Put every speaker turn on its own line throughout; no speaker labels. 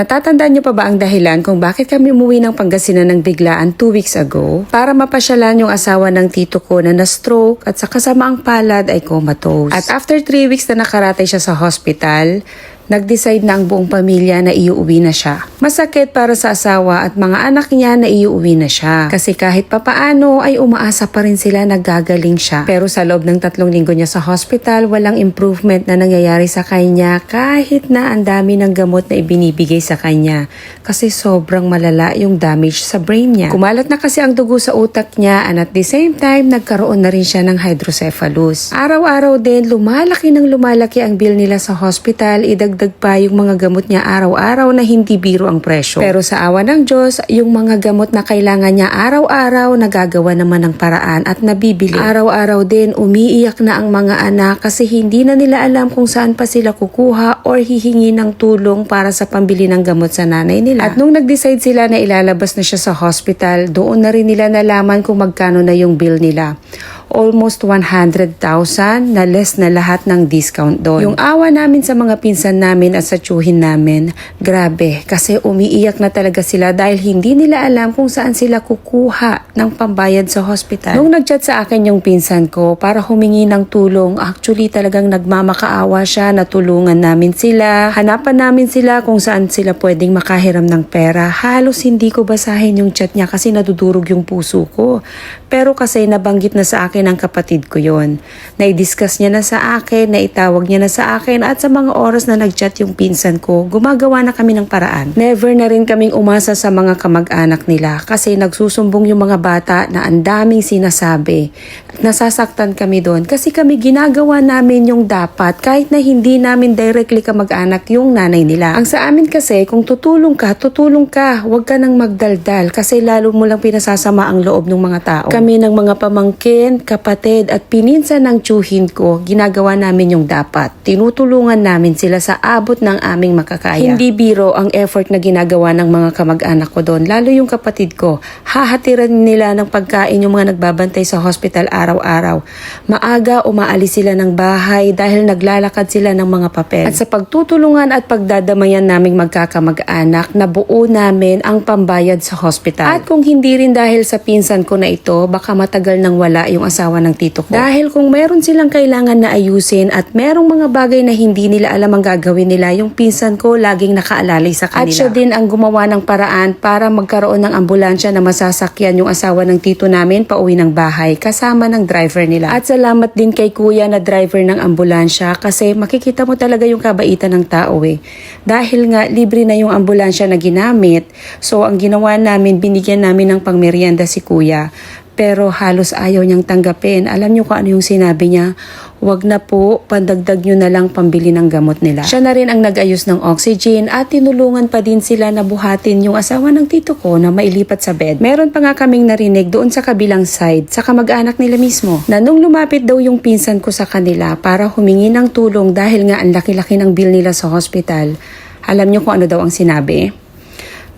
Natatandaan niyo pa ba ang dahilan kung bakit kami umuwi ng Pangasinan ng biglaan 2 weeks ago? Para mapasyalan yung asawa ng tito ko na na-stroke at sa kasamaang palad ay comatose. At after 3 weeks na nakaratay siya sa hospital, nag-decide na ang buong pamilya na iuwi na siya. Masakit para sa asawa at mga anak niya na iuwi na siya. Kasi kahit papaano ay umaasa pa rin sila na gagaling siya. Pero sa loob ng tatlong linggo niya sa hospital, walang improvement na nangyayari sa kanya kahit na ang dami ng gamot na ibinibigay sa kanya. Kasi sobrang malala yung damage sa brain niya. Kumalat na kasi ang dugo sa utak niya and at the same time, nagkaroon na rin siya ng hydrocephalus. Araw-araw din, lumalaki ng lumalaki ang bill nila sa hospital, idagdag pa yung mga gamot niya araw-araw na hindi biro ang presyo. Pero sa awa ng Diyos, yung mga gamot na kailangan niya araw-araw, nagagawa naman ng paraan at nabibili. Araw-araw din, umiiyak na ang mga anak kasi hindi na nila alam kung saan pa sila kukuha or hihingi ng tulong para sa pambili ng gamot sa nanay nila. At nung nag-decide sila na ilalabas na siya sa hospital, doon na rin nila nalaman kung magkano na yung bill nila almost 100,000 na less na lahat ng discount doon. Yung awa namin sa mga pinsan namin at sa tsuhin namin, grabe kasi umiiyak na talaga sila dahil hindi nila alam kung saan sila kukuha ng pambayad sa hospital. Nung nagchat sa akin yung pinsan ko para humingi ng tulong, actually talagang nagmamakaawa siya na tulungan namin sila. Hanapan namin sila kung saan sila pwedeng makahiram ng pera. Halos hindi ko basahin yung chat niya kasi nadudurog yung puso ko. Pero kasi nabanggit na sa akin ng kapatid ko yon. Nai-discuss niya na sa akin, naitawag niya na sa akin at sa mga oras na nag-chat yung pinsan ko, gumagawa na kami ng paraan. Never na rin kaming umasa sa mga kamag-anak nila kasi nagsusumbong yung mga bata na ang daming sinasabi. At nasasaktan kami doon kasi kami ginagawa namin yung dapat kahit na hindi namin directly kamag-anak yung nanay nila. Ang sa amin kasi, kung tutulong ka, tutulong ka. Huwag ka nang magdaldal kasi lalo mo lang pinasasama ang loob ng mga tao. Kami ng mga pamangkin, kapatid at pininsan ng tsuhin ko, ginagawa namin yung dapat. Tinutulungan namin sila sa abot ng aming makakaya. Hindi biro ang effort na ginagawa ng mga kamag-anak ko doon, lalo yung kapatid ko. Hahatiran nila ng pagkain yung mga nagbabantay sa hospital araw-araw. Maaga umaalis sila ng bahay dahil naglalakad sila ng mga papel. At sa pagtutulungan at pagdadamayan naming magkakamag-anak, nabuo namin ang pambayad sa hospital. At kung hindi rin dahil sa pinsan ko na ito, baka matagal nang wala yung asawa ng tito ko. Dahil kung meron silang kailangan na ayusin at merong mga bagay na hindi nila alam ang gagawin nila, yung pinsan ko laging nakaalalay sa kanila. At siya din ang gumawa ng paraan para magkaroon ng ambulansya na masasakyan yung asawa ng tito namin pauwi ng bahay kasama ng driver nila. At salamat din kay kuya na driver ng ambulansya kasi makikita mo talaga yung kabaitan ng tao eh. Dahil nga libre na yung ambulansya na ginamit, so ang ginawa namin, binigyan namin ng pangmeryenda si kuya pero halos ayaw niyang tanggapin. Alam niyo kung ano yung sinabi niya? Huwag na po, pandagdag niyo na lang pambili ng gamot nila. Siya na rin ang nag-ayos ng oxygen at tinulungan pa din sila na buhatin yung asawa ng tito ko na mailipat sa bed. Meron pa nga kaming narinig doon sa kabilang side, sa kamag-anak nila mismo, na nung lumapit daw yung pinsan ko sa kanila para humingi ng tulong dahil nga ang laki-laki ng bill nila sa hospital, alam niyo kung ano daw ang sinabi?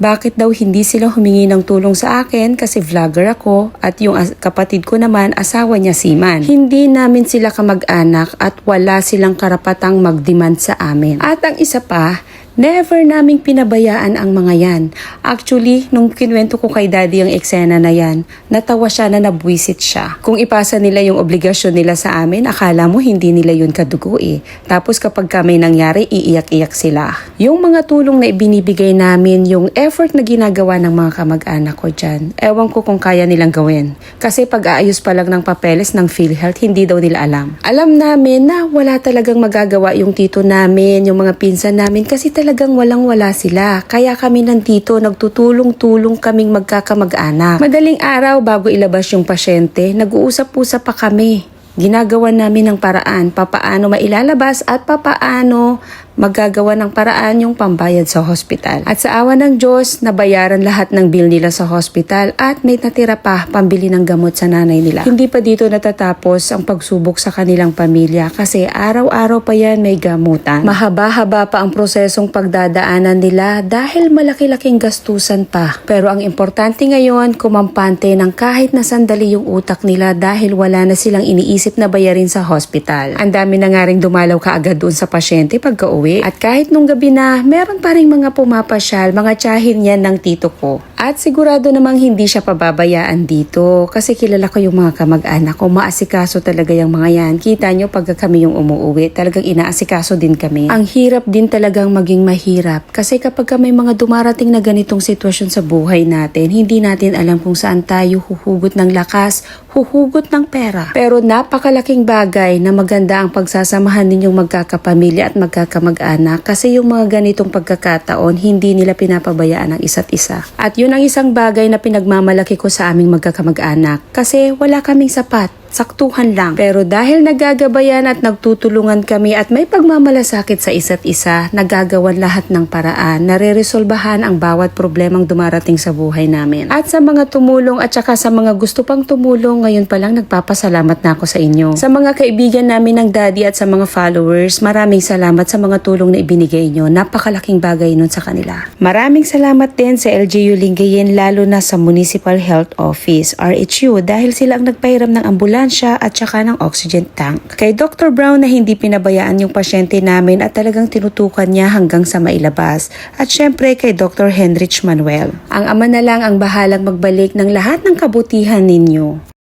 Bakit daw hindi sila humingi ng tulong sa akin kasi vlogger ako at yung kapatid ko naman asawa niya si Man. Hindi namin sila kamag-anak at wala silang karapatang mag-demand sa amin. At ang isa pa, Never naming pinabayaan ang mga yan. Actually, nung kinwento ko kay daddy ang eksena na yan, natawa siya na nabwisit siya. Kung ipasa nila yung obligasyon nila sa amin, akala mo hindi nila yun kadugo eh. Tapos kapag kami nangyari, iiyak-iyak sila. Yung mga tulong na ibinibigay namin, yung effort na ginagawa ng mga kamag-anak ko dyan, ewan ko kung kaya nilang gawin. Kasi pag-aayos pa lang ng papeles ng PhilHealth, hindi daw nila alam. Alam namin na wala talagang magagawa yung tito namin, yung mga pinsan namin, kasi talagang walang-wala sila. Kaya kami nandito, nagtutulong-tulong kaming magkakamag-anak. Madaling araw bago ilabas yung pasyente, nag-uusap-usap pa kami. Ginagawa namin ng paraan papaano mailalabas at papaano magagawa ng paraan yung pambayad sa hospital. At sa awa ng Diyos, nabayaran lahat ng bill nila sa hospital at may natira pa pambili ng gamot sa nanay nila. Hindi pa dito natatapos ang pagsubok sa kanilang pamilya kasi araw-araw pa yan may gamutan. Mahaba-haba pa ang prosesong pagdadaanan nila dahil malaki-laking gastusan pa. Pero ang importante ngayon, kumampante ng kahit na sandali yung utak nila dahil wala na silang iniisip na bayarin sa hospital. Ang dami na nga dumalaw kaagad doon sa pasyente pagka uwi umuwi. At kahit nung gabi na, meron pa rin mga pumapasyal, mga tsahin yan ng tito ko. At sigurado namang hindi siya pababayaan dito kasi kilala ko yung mga kamag-anak ko. Maasikaso talaga yung mga yan. Kita nyo pag kami yung umuwi, talagang inaasikaso din kami. Ang hirap din talagang maging mahirap kasi kapag ka may mga dumarating na ganitong sitwasyon sa buhay natin, hindi natin alam kung saan tayo huhugot ng lakas, huhugot ng pera. Pero napakalaking bagay na maganda ang pagsasamahan ninyong magkakapamilya at magkakamag-anak kasi yung mga ganitong pagkakataon, hindi nila pinapabayaan ang isa't isa. At yun ang isang bagay na pinagmamalaki ko sa aming magkakamag-anak kasi wala kaming sapat saktuhan lang. Pero dahil nagagabayan at nagtutulungan kami at may pagmamalasakit sa isa't isa, nagagawan lahat ng paraan, nare-resolbahan ang bawat problemang dumarating sa buhay namin. At sa mga tumulong at saka sa mga gusto pang tumulong, ngayon pa lang nagpapasalamat na ako sa inyo. Sa mga kaibigan namin ng daddy at sa mga followers, maraming salamat sa mga tulong na ibinigay nyo. Napakalaking bagay nun sa kanila. Maraming salamat din sa LGU Lingayen lalo na sa Municipal Health Office, RHU, dahil sila ang nagpahiram ng ambulansya at saka ng oxygen tank. Kay Dr. Brown na hindi pinabayaan yung pasyente namin at talagang tinutukan niya hanggang sa mailabas. At syempre kay Dr. Henrich Manuel. Ang ama na lang ang bahalang magbalik ng lahat ng kabutihan ninyo.